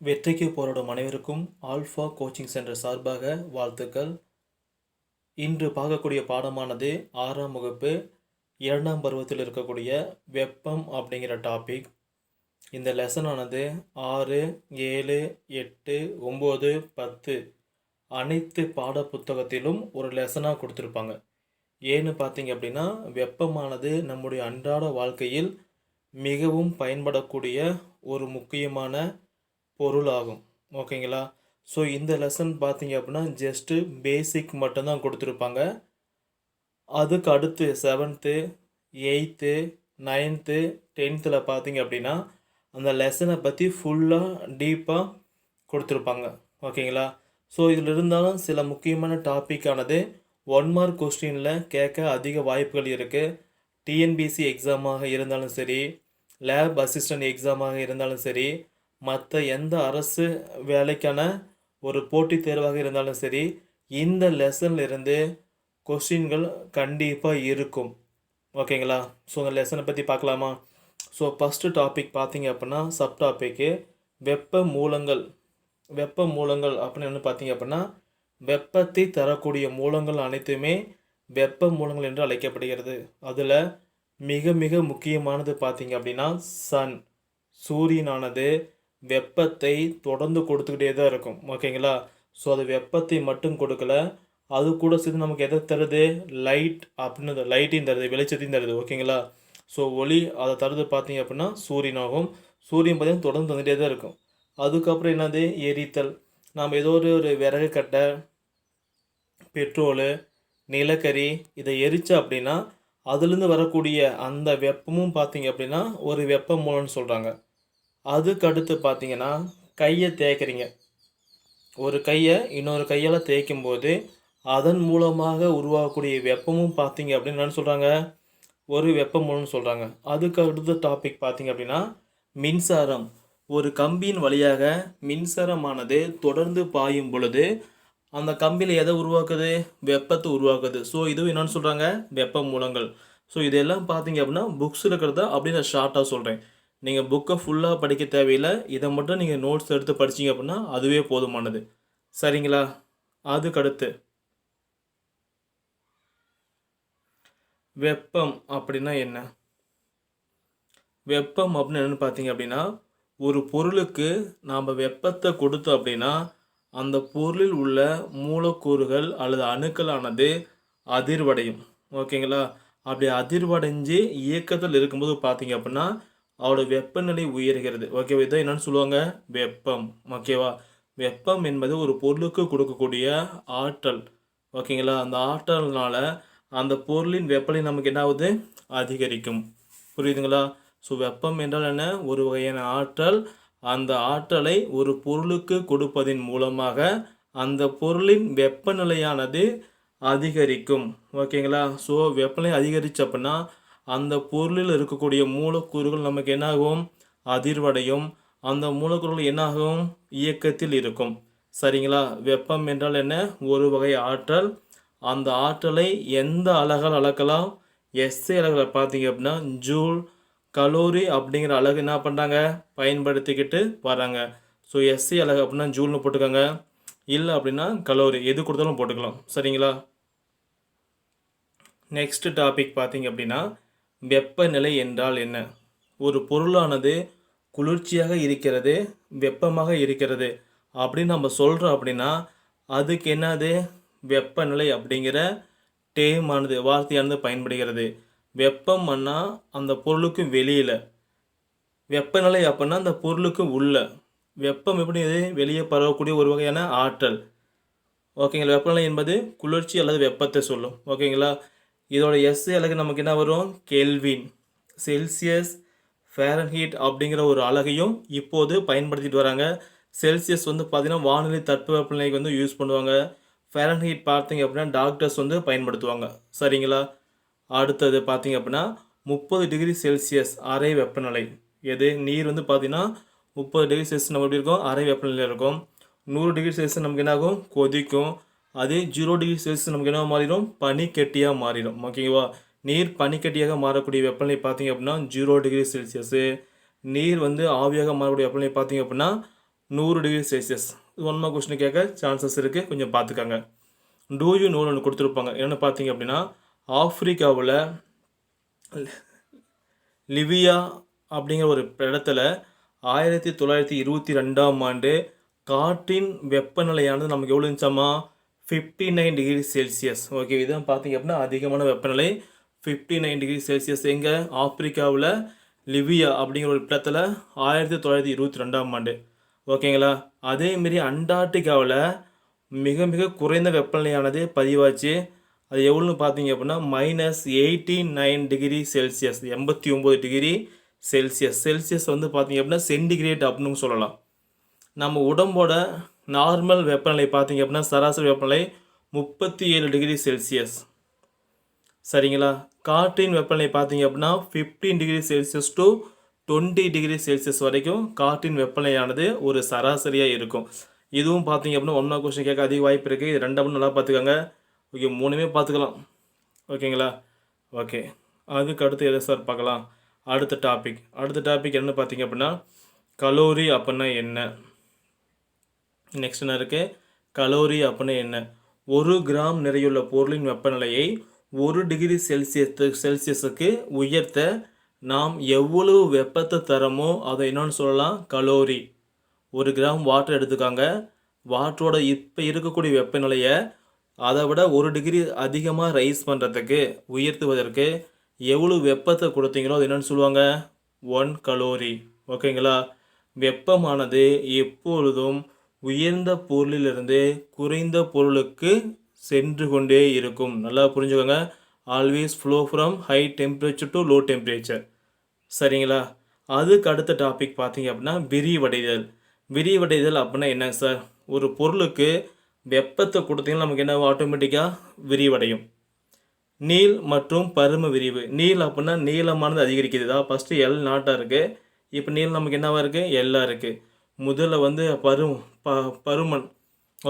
வெற்றிக்கு போராடும் அனைவருக்கும் ஆல்ஃபா கோச்சிங் சென்டர் சார்பாக வாழ்த்துக்கள். இன்று பார்க்கக்கூடிய பாடமானது ஆறாம் வகுப்பு இரண்டாம் பருவத்தில் இருக்கக்கூடிய வெப்பம் அப்படிங்கிற டாபிக். இந்த லெசனானது ஆறு ஏழு எட்டு ஒம்பது பத்து அனைத்து பாட புத்தகத்திலும் ஒரு லெசனாக கொடுத்துருப்பாங்க. ஏன்னு பார்த்தீங்க அப்படின்னா வெப்பமானது நம்முடைய அன்றாட வாழ்க்கையில் மிகவும் பயன்படக்கூடிய ஒரு முக்கியமான பொருளாகும். ஓகேங்களா? ஸோ இந்த லெசன் பார்த்தீங்க அப்படின்னா ஜஸ்ட்டு பேசிக் மட்டும்தான் கொடுத்துருப்பாங்க. அதுக்கு அடுத்து செவன்த்து எயித்து நைன்த்து டென்த்தில் பார்த்தீங்க அப்படின்னா அந்த லெசனை பற்றி ஃபுல்லாக டீப்பாக கொடுத்துருப்பாங்க. ஓகேங்களா? ஸோ இதில் இருந்தாலும் சில முக்கியமான டாப்பிக்கானது ஒன் மார்க் கொஸ்டினில் கேட்க அதிக வாய்ப்புகள் இருக்குது டிஎன்பிசி எக்ஸாமாக இருந்தாலும் சரி லேப் அசிஸ்டன்ட் எக்ஸாமாக இருந்தாலும் சரி மற்ற எந்த அரசு வேலைக்கான ஒரு போட்டித் தேர்வாக இருந்தாலும் சரி இந்த லெசன்லேருந்து கொஸ்டின்கள் கண்டிப்பாக இருக்கும். ஓகேங்களா? ஸோ அந்த லெசனை பற்றி பார்க்கலாமா ஸோ ஃபஸ்ட்டு டாபிக் பார்த்தீங்க அப்படின்னா சப் டாப்பிக்கு வெப்ப மூலங்கள். வெப்ப மூலங்கள் அப்படின்னு என்ன பார்த்தீங்க அப்படின்னா வெப்பத்தை தரக்கூடிய மூலங்கள் அனைத்துமே வெப்ப மூலங்கள் என்று அழைக்கப்படுகிறது. அதில் மிக மிக முக்கியமானது பார்த்தீங்க அப்படின்னா சன் சூரியனானது வெப்பத்தை தொடர்ந்து கொடுத்துக்கிட்டே தான் இருக்கும். ஓகேங்களா? ஸோ அது வெப்பத்தை மட்டும் கொடுக்கல. அது கூட சேர்த்து நமக்கு எதை தருது? லைட் அப்படின்னு லைட்டையும் தருது. வெளிச்சத்தையும் தருது. ஓகேங்களா? ஸோ ஒளி அதை தருது பார்த்தீங்க அப்படின்னா சூரியனாகும் சூரியன் பார்த்தீங்கன்னா தொடர்ந்து வந்துகிட்டே தான் இருக்கும். அதுக்கப்புறம் என்னது? எரித்தல். நாம் ஏதோ ஒரு ஒரு விறகு கட்டை பெட்ரோலு நிலக்கரி இதை எரிச்சா அப்படின்னா அதுலேருந்து வரக்கூடிய அந்த வெப்பமும் பார்த்தீங்க அப்படின்னா ஒரு வெப்ப மூலம்னு சொல்கிறாங்க அதுக்கு அடுத்து பார்த்தீங்கன்னா கையை தேய்க்கிறீங்க. ஒரு கையை இன்னொரு கையால் தேய்க்கும் போது அதன் மூலமாக உருவாகக்கூடிய வெப்பமும் பார்த்தீங்க அப்படின்னு என்ன சொல்கிறாங்க ஒரு வெப்பமூலம்னு சொல்கிறாங்க அதுக்கு அடுத்த டாபிக் பார்த்தீங்க அப்படின்னா மின்சாரம். ஒரு கம்பியின் வழியாக மின்சாரமானது தொடர்ந்து பாயும் பொழுது அந்த கம்பியில் எதை உருவாக்குது? வெப்பத்தை உருவாக்குது. ஸோ இதுவும் என்னென்னு சொல்கிறாங்க வெப்ப மூலங்கள் ஸோ இதெல்லாம் பார்த்தீங்க அப்படின்னா புக்ஸ் இருக்கிறத அப்படின்னு நான் ஷார்ட்டாக சொல்கிறேன் நீங்கள் புக்கை ஃபுல்லாக படிக்க தேவையில்லை. இதை மட்டும் நீங்கள் நோட்ஸ் எடுத்து படிச்சீங்க அப்படின்னா அதுவே போதுமானது. சரிங்களா? அதுக்கடுத்து. வெப்பம் அப்படின்னா என்ன? வெப்பம் அப்படின்னு என்னன்னு பார்த்தீங்க அப்படின்னா ஒரு பொருளுக்கு நாம் வெப்பத்தை கொடுத்தோம் அப்படின்னா அந்த பொருளில் உள்ள மூலக்கூறுகள் அல்லது அணுக்களானது அதிர்வடையும். ஓகேங்களா? அப்படி அதிர்வடைஞ்சு இயக்கத்தில் இருக்கும்போது பார்த்தீங்க அப்படின்னா அவரோட வெப்பநிலை உயர்கிறது. ஓகேவா இதான் என்னன்னு சொல்லுவாங்க? வெப்பம். ஓகேவா வெப்பம் என்பது ஒரு பொருளுக்கு கொடுக்கக்கூடிய ஆற்றல். ஓகேங்களா அந்த ஆற்றல்னால அந்த பொருளின் வெப்பநிலை நமக்கு என்ன ஆகுது? அதிகரிக்கும். புரியுதுங்களா? ஸோ வெப்பம் என்றால் என்ன? ஒரு வகையான ஆற்றல். அந்த ஆற்றலை ஒரு பொருளுக்கு கொடுப்பதின் மூலமாக அந்த பொருளின் வெப்பநிலையானது அதிகரிக்கும். ஓகேங்களா ஸோ வெப்பநிலை அதிகரிச்சு அப்படின்னா அந்த பொருளில் இருக்கக்கூடிய மூலக்கூறுகள் நமக்கு என்னாகும்? அதிர்வடையும். அந்த மூலக்கூறுகள் என்னாகும்? இயக்கத்தில் இருக்கும். சரிங்களா? வெப்பம் என்றால் என்ன? ஒரு வகை ஆற்றல். அந்த ஆற்றலை எந்த அலகால் அளக்கலாம்? எஸ்ஐ அலகில் பார்த்தீங்க அப்படின்னா ஜூல் கலோரி அப்படிங்கிற அலகு என்ன பண்ணுறாங்க பயன்படுத்திக்கிட்டு வராங்க. ஸோ எஸ்சி அலகு அப்படின்னா ஜூல்னு போட்டுக்கோங்க. இல்லை அப்படின்னா கலோரி எது கொடுத்தாலும் போட்டுக்கலாம். சரிங்களா? நெக்ஸ்ட் டாபிக் பார்த்தீங்க அப்படின்னா வெப்பநிலை என்றால் என்ன? ஒரு பொருளானது குளிர்ச்சியாக இருக்கிறது வெப்பமாக இருக்கிறது. அப்படின்னு நம்ம சொல்கிறோம் அப்படின்னா அதுக்கு என்னது? வெப்பநிலை அப்படிங்கிற டேமானது வார்த்தையானது பயன்படுகிறது. வெப்பம் அண்ணா அந்த பொருளுக்கு வெளியில். வெப்பநிலை அப்படின்னா அந்த பொருளுக்கு உள்ள. வெப்பம் எப்படி இது? வெளியே பரவக்கூடிய ஒரு வகையான ஆற்றல். ஓகேங்களா? வெப்பநிலை என்பது குளிர்ச்சி அல்லது வெப்பத்தை சொல்லும். ஓகேங்களா? இதோட எஸ் அழகு நமக்கு என்ன வரும்? கெல்வின் செல்சியஸ் ஃபேரன்ஹீட் அப்படிங்கிற ஒரு அலகையும் இப்போது பயன்படுத்திட்டு வராங்க. செல்சியஸ் வந்து பார்த்திங்கன்னா வானிலை தட்பவெப்பநிலைக்கு வந்து யூஸ் பண்ணுவாங்க. ஃபேரன்ஹீட் பார்த்தீங்க அப்படின்னா டாக்டர்ஸ் வந்து பயன்படுத்துவாங்க. சரிங்களா? அடுத்தது பார்த்தீங்க அப்படின்னா முப்பது டிகிரி செல்சியஸ் அரை வெப்பநிலை. எது? நீர் வந்து பார்த்தீங்கன்னா முப்பது டிகிரி செல்சியஸ் நம்ம எப்படி இருக்கும்? அரை வெப்பநிலையில் இருக்கும். நூறு டிகிரி செல்சியஸ் நமக்கு என்னாகும்? கொதிக்கும். அதே ஜீரோ டிகிரி செல்சியஸ் நமக்கு என்ன மாறிடும்? பனிக்கட்டியாக மாறிடும். ஓகேவா நீர் பனிக்கட்டியாக மாறக்கூடிய வெப்பநிலை பார்த்தீங்க அப்படின்னா ஜீரோ டிகிரி செல்சியஸு நீர் வந்து ஆவியாக மாறக்கூடிய வெப்பநிலை பார்த்தீங்க அப்படின்னா நூறு டிகிரி செல்சியஸ் ஒன்மா ஒன் கொஸ்டின் கேட்க சான்சஸ் இருக்குது கொஞ்சம் பார்த்துக்கோங்க. டூ யூ நூல் ஒன்று கொடுத்துருப்பாங்க. என்னென்னு பார்த்தீங்க அப்படின்னா ஆஃப்ரிக்காவில் லிவியா அப்படிங்கிற ஒரு இடத்துல ஆயிரத்தி தொள்ளாயிரத்தி இருபத்தி ரெண்டாம் ஆண்டு காற்றின் வெப்பநிலையானது நமக்கு எவ்வளோ இருந்துச்சாமா fifty nine degree Celsius okay இதுதான் பார்த்தீங்க அப்படின்னா அதிகமான வெப்பநிலை. ஃபிஃப்டி நைன் டிகிரி செல்சியஸ் எங்கே? ஆப்பிரிக்காவில் லிவியா அப்படிங்கிற ஒரு இடத்துல ஆயிரத்தி தொள்ளாயிரத்தி இருபத்தி ரெண்டாம் ஆண்டு. ஓகேங்களா அதேமாரி அண்டார்டிகாவில் மிக மிக குறைந்த வெப்பநிலையானது பதிவாச்சு. அது எவ்வளோன்னு பார்த்தீங்க அப்படின்னா minus eighty nine degree Celsius எண்பத்தி ஒம்பது டிகிரி செல்சியஸ் செல்சியஸ் வந்து பார்த்தீங்க அப்படின்னா சென்டிகிரேட் அப்படின்னு சொல்லலாம். நம்ம உடம்போட நார்மல் வெப்பநிலை பார்த்தீங்க அப்படின்னா சராசரி வெப்பநிலை முப்பத்தி ஏழு டிகிரி செல்சியஸ். சரிங்களா? காற்றின் வெப்பநிலை பார்த்தீங்க அப்படின்னா fifteen degree Celsius to twenty degree Celsius வரைக்கும் காற்றின் வெப்பநிலையானது ஒரு சராசரியாக இருக்கும். இதுவும் பார்த்தீங்க அப்படின்னா ஒன்றா கொஸ்டின் கேட்க அதிக வாய்ப்பு இருக்குது இது ரெண்டாவது நல்லா பார்த்துக்கோங்க. ஓகே மூணுமே பார்த்துக்கலாம். ஓகேங்களா? ஓகே அதுக்கு அடுத்து எதை சார் பார்க்கலாம்? அடுத்த டாபிக் அடுத்த டாபிக் என்ன பார்த்தீங்க அப்படின்னா கலோரி அப்படின்னா என்ன? நெக்ஸ்ட் என்ன இருக்குது கலோரி அப்படின்னு என்ன? ஒரு கிராம் நிறையுள்ள பொருளின் வெப்பநிலையை ஒரு டிகிரி செல்சியத்து செல்சியஸுக்கு உயர்த்த நாம் எவ்வளவு வெப்பத்தை தரமோ அதை என்னன்னு சொல்லலாம் கலோரி. ஒரு கிராம் வாட்டர் எடுத்துக்காங்க. வாட்டரோட இப்போ இருக்கக்கூடிய வெப்பநிலையை அதை விட ஒரு டிகிரி அதிகமாக ரைஸ் பண்ணுறதுக்கு உயர்த்துவதற்கு எவ்வளோ வெப்பத்தை கொடுத்தீங்களோ அது என்னென்னு சொல்லுவாங்க? ஒன் கலோரி ஓகேங்களா வெப்பமானது எப்பொழுதும் உயர்ந்த பொருளிலிருந்து குறைந்த பொருளுக்கு சென்று கொண்டே இருக்கும். நல்லா புரிஞ்சுக்கோங்க. Always flow from high temperature to low temperature சரிங்களா? அதுக்கு அடுத்த டாபிக் பார்த்தீங்க அப்படின்னா விரிவடைதல். விரிவடைதல் அப்படின்னா என்ன சார்? ஒரு பொருளுக்கு வெப்பத்தை கொடுத்தீங்கன்னா நமக்கு என்ன ஆட்டோமேட்டிக்காக விரிவடையும். நீள் மற்றும் பரும விரிவு. நீள் அப்படின்னா நீளமானது அதிகரிக்குதுதா? ஃபஸ்ட்டு எல் நாட்டாக இருக்குது இப்போ நீள் நமக்கு என்னவாக இருக்குது எல்லாம் இருக்குது முதல்ல வந்து பரு ப பருமன்.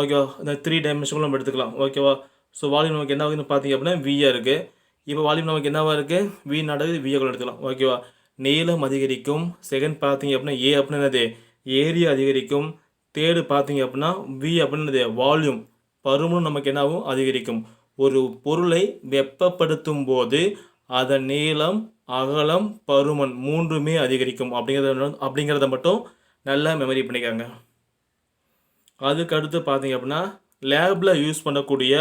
ஓகேவா இந்த த்ரீ டைமென்ஷன் நம்ம எடுத்துக்கலாம். ஓகேவா ஸோ வால்யூம் நமக்கு என்ன ஆகுதுன்னு பார்த்தீங்க அப்படின்னா வியாக இருக்குது இப்போ வால்யூம் நமக்கு என்னவா இருக்குது வி நடந்து வியக்குள்ள கூட எடுத்துக்கலாம். ஓகேவா நீளம் அதிகரிக்கும். செகண்ட் பார்த்தீங்க அப்படின்னா ஏ அப்படின்னு என்னது? ஏரியா அதிகரிக்கும். தேர்டு பார்த்தீங்க அப்படின்னா வி அப்படின்னது வால்யூம் பருமனும் நமக்கு என்னாகும் அதிகரிக்கும். ஒரு பொருளை வெப்பப்படுத்தும் போது அதன் நீளம் அகலம் பருமன் மூன்றுமே அதிகரிக்கும். அப்படிங்கிறத அப்படிங்கிறத மட்டும் நல்லா மெமரி பண்ணிக்காங்க. அதுக்கு அடுத்து பார்த்தீங்க அப்படின்னா லேபில் யூஸ் பண்ணக்கூடிய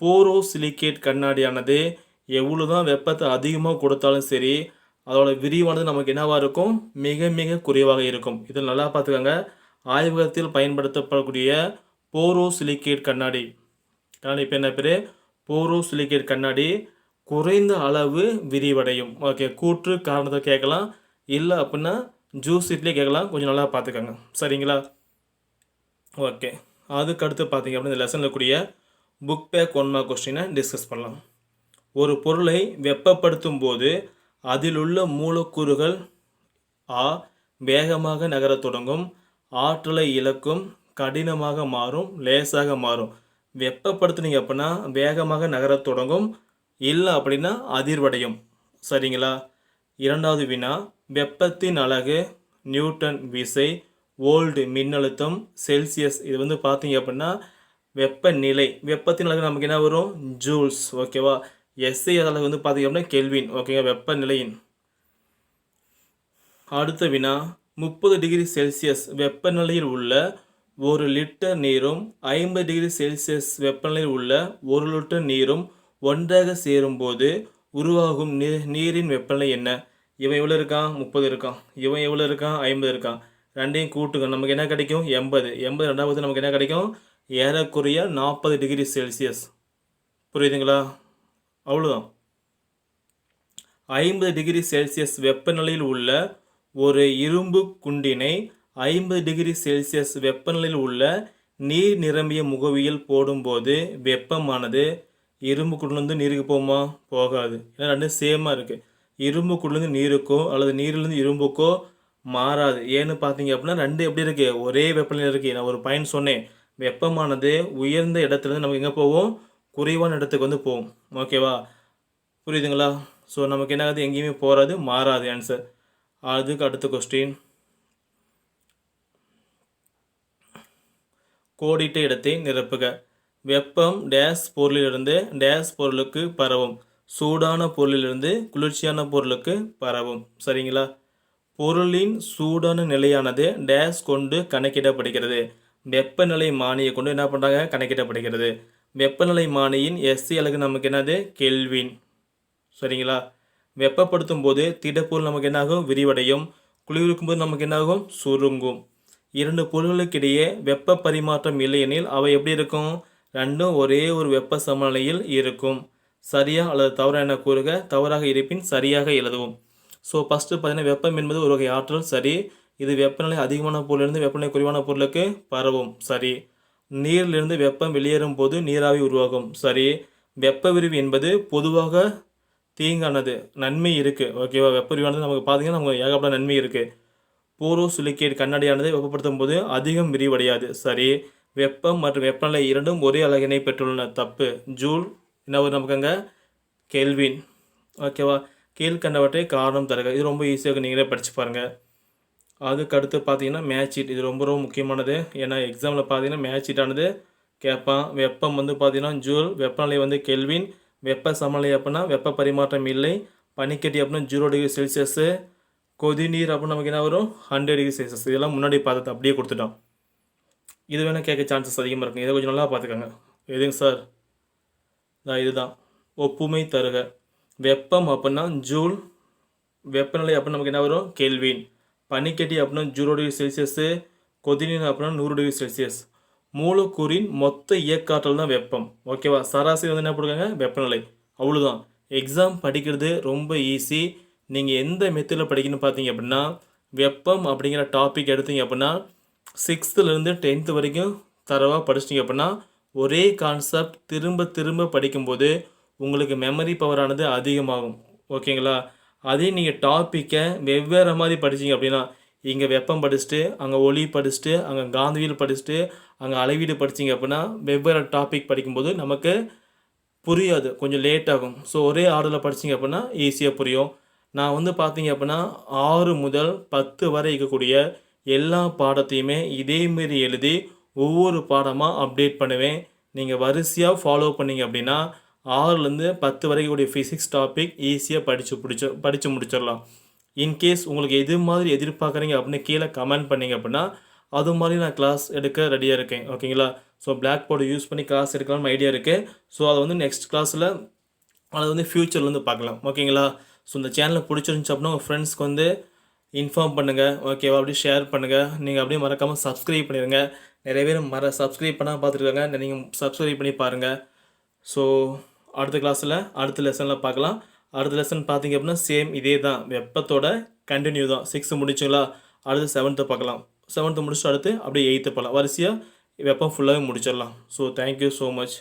போரோ சிலிக்கேட் கண்ணாடியானது எவ்வளோ தான் வெப்பத்தை அதிகமாக கொடுத்தாலும் சரி அதோட விரிவானது நமக்கு என்னவாக இருக்கும்? மிக மிக குறைவாக இருக்கும். இதில் நல்லா பார்த்துக்கோங்க. ஆய்வகத்தில் பயன்படுத்தப்படக்கூடிய போரோ சிலிக்கேட் கண்ணாடி. கண்ணாடி இப்போ என்ன பேர்? போரோ சிலிக்கேட் கண்ணாடி குறைந்த அளவு விரிவடையும். ஓகே கூற்று காரணத்தை கேட்கலாம். இல்லை அப்படின்னா ஜூஸ் இட்லி கேட்கலாம். கொஞ்சம் நல்லா பார்த்துக்கோங்க. சரிங்களா? ஓகே. அதுக்கடுத்து பார்த்தீங்க அப்படின்னா இந்த லெசனில் கூடிய புக் பேக் ஒன் மார்க் கொஸ்டினை டிஸ்கஸ் பண்ணலாம். ஒரு பொருளை வெப்பப்படுத்தும் போது அதில் உள்ள மூலக்கூறுகள் ஆ வேகமாக நகரத் தொடங்கும் ஆற்றலை இழக்கும் கடினமாக மாறும் லேசாக மாறும். வெப்பப்படுத்துனீங்க அப்படின்னா வேகமாக நகரத் தொடங்கும் இல்லை அப்படின்னா அதிர்வடையும். சரிங்களா? இரண்டாவது வினா வெப்பத்தின் அழகு நியூட்டன் விசை ஓல்டு மின்னழுத்தம் செல்சியஸ். இது வந்து பார்த்தீங்க அப்படின்னா வெப்பநிலை. வெப்பத்தின் அளவு நமக்கு என்ன வரும்? ஜூல்ஸ். ஓகேவா? எஸ்ஐ அளவு வந்து பார்த்தீங்க அப்படின்னா கெல்வின். ஓகேங்க வெப்பநிலையின். அடுத்த வினா முப்பது டிகிரி செல்சியஸ் வெப்பநிலையில் உள்ள ஒரு லிட்டர் நீரும் ஐம்பது டிகிரி செல்சியஸ் வெப்பநிலையில் உள்ள ஒரு லிட்டர் நீரும் ஒன்றாக சேரும்போது உருவாகும் நீரின் வெப்பநிலை என்ன? இவன் எவ்வளோ இருக்கான்? முப்பது இருக்கான். இவன் எவ்வளோ இருக்கான்? ஐம்பது இருக்கான். ரெண்டையும் கூட்டுங்க. நமக்கு என்ன கிடைக்கும்? எண்பது. எண்பது ரெண்டாவது நமக்கு என்ன கிடைக்கும்? ஏறக்குறைய நாற்பது டிகிரி செல்சியஸ். புரியுதுங்களா? அவ்வளோதான் ஐம்பது டிகிரி செல்சியஸ் வெப்பநிலையில் உள்ள ஒரு இரும்பு குண்டினை ஐம்பது டிகிரி செல்சியஸ் வெப்பநிலையில் உள்ள நீர் நிரம்பிய முகவியில் போடும்போது வெப்பமானது இரும்பு குண்டிலேருந்து நீருக்கு போகுமா? போகாது. ஏன்னா ரெண்டும் சேமாக இருக்குது இரும்பு குண்டிலேருந்து நீருக்கோ அல்லது நீரிலிருந்து இரும்புக்கோ மாறாது. ஏன்னு பார்த்தீங்க அப்படின்னா ரெண்டு எப்படி இருக்குது ஒரே வெப்பநிலை இருக்குது நான் ஒரு பயன் சொன்னேன். வெப்பமானது உயர்ந்த இடத்துலேருந்து நமக்கு எங்கே போவோம் குறைவான இடத்துக்கு வந்து போவோம் ஓகேவா புரியுதுங்களா? ஸோ நமக்கு என்ன ஆகுது? எங்கேயுமே போகாது மாறாது ஆன்சர் அதுக்கு அடுத்த கொஸ்டின் கோடிட்ட இடத்தை நிரப்புக. வெப்பம் டேஸ் பொருளிலிருந்து டேஸ் பொருளுக்கு பரவும். சூடான பொருளிலிருந்து குளிர்ச்சியான பொருளுக்கு பரவும். சரிங்களா? பொருளின் சூடான நிலையானது டேஸ் கொண்டு கணக்கிடப்படுகிறது. வெப்பநிலை மானியை கொண்டு என்ன பண்ணுறாங்க கணக்கிடப்படுகிறது. வெப்பநிலை மானியின் எஸ்சி அழகு நமக்கு என்னது? கெல்வின். சரிங்களா? வெப்பப்படுத்தும் போது திடப்பொருள் நமக்கு என்னாகும்? விரிவடையும். குளிர்க்கும் போது நமக்கு என்னாகும்? சுருங்கும். இரண்டு பொருள்களுக்கிடையே வெப்ப பரிமாற்றம் இல்லையெனில் அவை எப்படி இருக்கும்? ரெண்டும் ஒரே ஒரு வெப்ப சமநிலையில் இருக்கும். சரியா அல்லது தவறான கூறுக? தவறாக இருப்பின் சரியாக எழுதவும். ஸோ ஃபஸ்ட்டு பார்த்தீங்கன்னா வெப்பம் என்பது ஒரு வகை ஆற்றல் சரி. இது வெப்பநிலை அதிகமான பொருளிலிருந்து வெப்பநிலை குறைவான பொருளுக்கு பரவும் சரி. நீரிலிருந்து வெப்பம் வெளியேறும் போது நீராவி உருவாகும் சரி. வெப்ப விரிவு என்பது பொதுவாக தீங்கானது நன்மை இருக்குது ஓகேவா வெப்ப விரிவானது நமக்கு பார்த்தீங்கன்னா நமக்கு ஏகப்பட்ட நன்மை இருக்குது போரோ சிலிக்கேட் கண்ணாடியானது வெப்பப்படுத்தும் போது அதிகம் விரிவடையாது சரி. வெப்பம் மற்றும் வெப்பநிலை இரண்டும் ஒரே அலகினை பெற்றுள்ளன தப்பு. ஜூல் என்ன ஒரு நமக்கு அங்கே? கெல்வின். ஓகேவா கீழ்கண்டவற்றை காரணம் தருக. இது ரொம்ப ஈஸியாக நீங்களே படித்து பாருங்கள் அதுக்கடுத்து பார்த்தீங்கன்னா மேட்ச் ஷீட் இது ரொம்ப ரொம்ப முக்கியமானது. ஏன்னா எக்ஸாமில் பார்த்தீங்கன்னா மேட்ச் ஷீட்டானது கேட்பான். வெப்பம் வந்து பார்த்தீங்கன்னா ஜூல் வெப்பநிலை வந்து கெல்வின் வெப்ப சமநிலை அப்படின்னா வெப்ப பரிமாற்றம் இல்லை. பனிக்கட்டி அப்படின்னா ஜீரோ டிகிரி செல்சியஸு கொதிநீர் அப்படின்னு நமக்கு என்ன வரும்? ஹண்ட்ரட் டிகிரி செல்சியஸ் இதெல்லாம் முன்னாடி பார்த்தது. அப்படியே கொடுத்துட்டோம். இது வேணால் கேட்க சான்சஸ் அதிகமாக இருக்கும் இதை கொஞ்சம் நல்லா பார்த்துக்கோங்க. எதுங்க சார் நான் இதுதான். ஒப்புமை தருக. வெப்பம் அப்படின்னா ஜூல். வெப்பநிலை அப்படின்னா நமக்கு என்ன வரும்? கெல்வின். பனிக்கட்டி அப்படின்னா ஜீரோ டிகிரி செல்சியஸு. கொதிநீர் அப்படின்னா நூறு டிகிரி செல்சியஸ். மூலக்கூறின் மொத்த இயக்காற்றல் தான் வெப்பம். ஓகேவா சராசரி வந்து என்ன போடுறாங்க வெப்பநிலை. அவ்வளோதான் எக்ஸாம் படிக்கிறது ரொம்ப ஈஸி நீங்கள் எந்த மெத்தடில் படிக்கணும்னு பார்த்தீங்க அப்படின்னா வெப்பம் அப்படிங்கிற டாபிக் எடுத்தீங்க அப்படின்னா சிக்ஸ்த்துலேருந்து டென்த்து வரைக்கும் தரவாக படிச்சிட்டிங்க அப்படின்னா ஒரே கான்செப்ட் திரும்ப திரும்ப படிக்கும்போது உங்களுக்கு மெமரி பவரானது அதிகமாகும். ஓகேங்களா அதே நீங்கள் டாப்பிக்கை வெவ்வேறு மாதிரி படிச்சீங்க அப்படின்னா இங்கே வெப்பம் படிச்சுட்டு அங்கே ஒளி படிச்சுட்டு அங்கே காந்தவியல் படிச்சுட்டு அங்கே அளவீடு படிச்சீங்க அப்படின்னா வெவ்வேறு டாபிக் படிக்கும்போது நமக்கு புரியாது. கொஞ்சம் லேட் ஆகும். ஸோ ஒரே ஆர்டரில் படிச்சீங்க அப்படின்னா ஈஸியாக புரியும். நான் வந்து பார்த்தீங்க அப்படின்னா ஆறு முதல் பத்து வரை இருக்கக்கூடிய எல்லா பாடத்தையுமே இதேமாரி எழுதி ஒவ்வொரு பாடமாக அப்டேட் பண்ணுவேன். நீங்கள் வரிசையாக ஃபாலோ பண்ணீங்க அப்படின்னா ஆறுலேருந்து பத்து வரைக்கும் கூடிய ஃபிசிக்ஸ் டாபிக் ஈஸியாக படித்து பிடிச்ச படித்து முடிச்சிடலாம் இன்கேஸ் உங்களுக்கு எது மாதிரி எதிர்பார்க்குறீங்க அப்படின்னு கீழே கமெண்ட் பண்ணீங்க அப்படின்னா அது மாதிரி நான் கிளாஸ் எடுக்க ரெடியாக இருக்கேன். ஓகேங்களா ஸோ பிளாக் போர்டு யூஸ் பண்ணி கிளாஸ் எடுக்கலாம்னு ஐடியா இருக்குது ஸோ அதை வந்து நெக்ஸ்ட் கிளாஸில் அதை வந்து ஃப்யூச்சர்லேருந்து பார்க்கலாம். ஓகேங்களா ஸோ இந்த சேனலை பிடிச்சிருந்துச்சு அப்படின்னா உங்கள் ஃப்ரெண்ட்ஸ்க்கு வந்து இன்ஃபார்ம் பண்ணுங்கள் ஓகேவா அப்படியே ஷேர் பண்ணுங்கள் நீங்கள் அப்படியே மறக்காமல் சப்ஸ்கிரைப் பண்ணிடுங்க நிறைய பேர் மற சப்ஸ்கிரைப் பண்ணால் பார்த்துருக்காங்க. நீங்கள் சப்ஸ்கிரைப் பண்ணி பாருங்கள் ஸோ அடுத்த கிளாஸில் அடுத்த லெசனில் பார்க்கலாம். அடுத்த லெசன் பார்த்தீங்க அப்படின்னா சேம் இதே தான் வெப்பத்தோட கண்டினியூ தான். சிக்ஸ்த்து முடிச்சுங்களா? அடுத்து செவன்த்து பார்க்கலாம். செவன்த்து முடிச்சுட்டு அடுத்து அப்படியே எயித்து பார்க்கலாம். வரிசையாக வெப்பம் ஃபுல்லாகவே முடிச்சிடலாம். So thank you so much